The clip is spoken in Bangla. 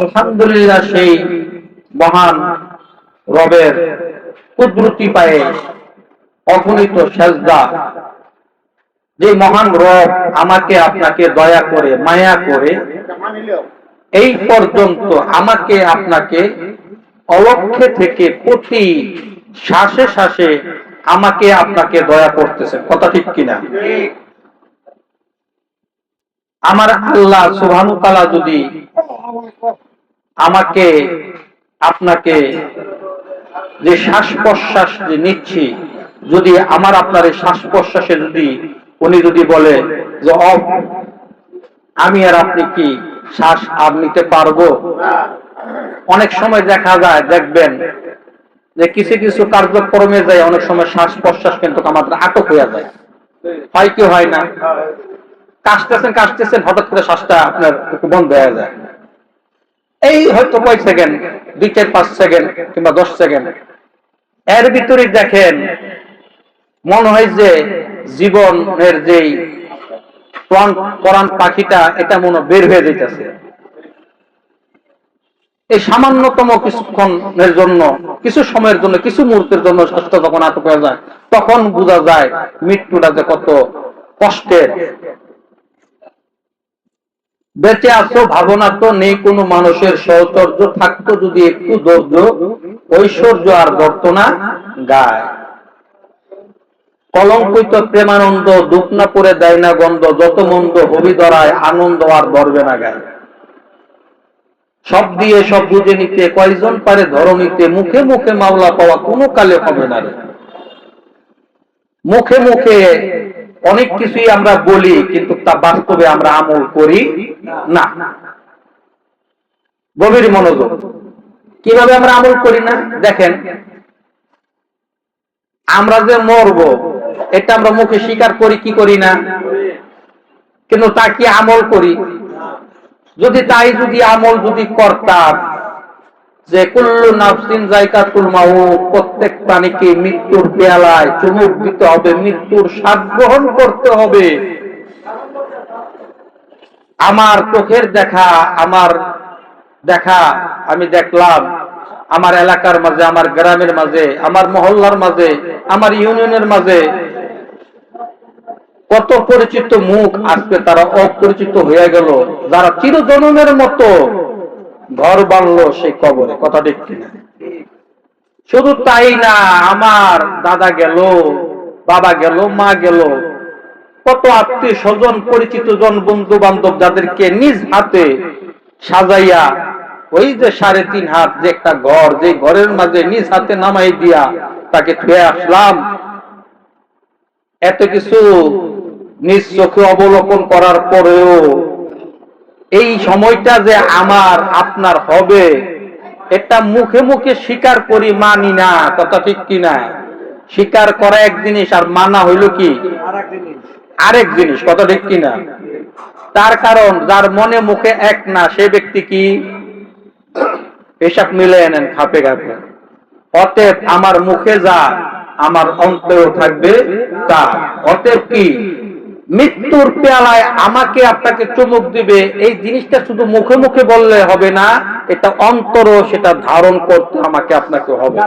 আলহামদুলিল্লাহ সেই মহান রবের কুদরতি পায়ে অগণিত সেজদা। যে মহান রব আমাকে আপনাকে দয়া করে, মায়া করে, এই পর্যন্ত আমাকে আপনাকে অলক্ষে থেকে প্রতি শ্বাসে শ্বাসে আমাকে আপনাকে দয়া করতেছে। কথা ঠিক কিনা? আমার আল্লাহ সুবহানাহু তাআলা যদি আমাকে, আপনাকে যে শ্বাস প্রশ্বাস যে নিচ্ছি, যদি আমার আপনার এই শ্বাস প্রশ্বাসে যদি, উনি যদি বলে যে আমি আর আপনি কি শ্বাস আর নিতে পারব? অনেক সময় দেখা যায়, দেখবেন যে কিছু কিছু কার্যক্রমে যায়, অনেক সময় শ্বাস প্রশ্বাস কিন্তু আমাদের আটক হয়ে যায়। হয় কি হয় না? কাশতেছেন কাশতেছেন, হঠাৎ করে শ্বাসটা আপনার একটু বন্ধ হয়ে যায়। এই হয়তো কয়েক সেকেন্ড? দুই, চার, পাঁচ সেকেন্ড কিংবা দশ সেকেন্ড। এর ভিতরে দেখেন, মনে হয় যে জীবনের যেই প্রাণ পাখিটা, এটা মনে বের হয়ে যেতেছে এই সামান্যতম কিছুক্ষণের জন্য, কিছু সময়ের জন্য, কিছু মুহূর্তের জন্য শ্বাসটা যখন আটক হয়ে যায়, তখন বোঝা যায় মৃত্যুটা যে কত কষ্টের। বেঁচে আছো ভাবনা তো নেই, কোনো মানুষের সৌন্দর্য থাকতো যদি একটু ধৈর্য, ঐশ্বর্য আর বর্তনা গায়। কলঙ্কিত প্রেমানন্দ দুঃখ না পরে দেয় না গন্ধ, যত মন্দ হবি ধরায় আনন্দ আর ধরবে না গায়। সব দিয়ে সব বুঝে নিতে, কয়জন পারে ধরণীতে মুখে মুখে মামলা পাওয়া কোনো কালে হবে না মুখে মুখে অনেক কিছুই আমরা বলি, কিন্তু তা বাস্তবে আমরা আমল করি না। গভীর মনোযোগ। কীভাবে আমরা আমল করি না? দেখেন, আমরা যে মরব, এটা আমরা মুখে স্বীকার করি, কি করি না? কিন্তু তা কি আমল করি। যদি তাই যদি আমল যদি করতাম যে কুল্লু নাফসিন জায়কাতুল মাউত, প্রত্যেক প্রাণীকে মৃত্যুর পেয়ালায় চুমুক দিতে হবে, মৃত্যুর স্বাদ গ্রহণ করতে হবে। আমার চোখের দেখা, আমার দেখা আমি দেখলাম, আমার এলাকার মাঝে, আমার গ্রামের মাঝে, আমার মহল্লার মাঝে, আমার ইউনিয়নের মাঝে। কত পরিচিত মুখ আজকে তারা অপরিচিত হয়ে গেল, যারা চিরজনমের মতো। ঘর বানলো সেই কবরে, কথা ঠিক শুধু তাই না, আমার দাদা গেল, বাবা গেল, মা গেল। কত আত্মীয় স্বজন, পরিচিত জন বন্ধু বান্ধব যাদেরকে নিজ হাতে সাজাইয়া ওই যে সাড়ে তিন হাত যে একটা ঘর, যে ঘরের মাঝে নিজ হাতে নামাই দিয়া তাকে থুয়ে আসলাম। এত কিছু নিজ চোখে অবলোকন করার পরেও এই সময়টা যে আমার আপনার হবে এটা মুখে মুখে স্বীকার করি মানি না কথা ঠিক কিনা? স্বীকার করা এক জিনিস আর মানা হইল কি? আরেক জিনিস। কথা ঠিক কিনা? তার কারণ যার মনে মুখে এক না সে ব্যক্তি কি? এসব মিলে নেন খাপে খাপে। অতএব আমার মুখে যা আমার অন্তরেও থাকবে তা। অতএব কি? মৃত্যুর পেয়ালায় আমাকে আপনাকে চুমুক দিবে। এই জিনিসটা শুধু মুখে মুখে বললে হবে না, এটা অন্তর সেটা ধারণ করতে আমাকে আপনাকে হবে।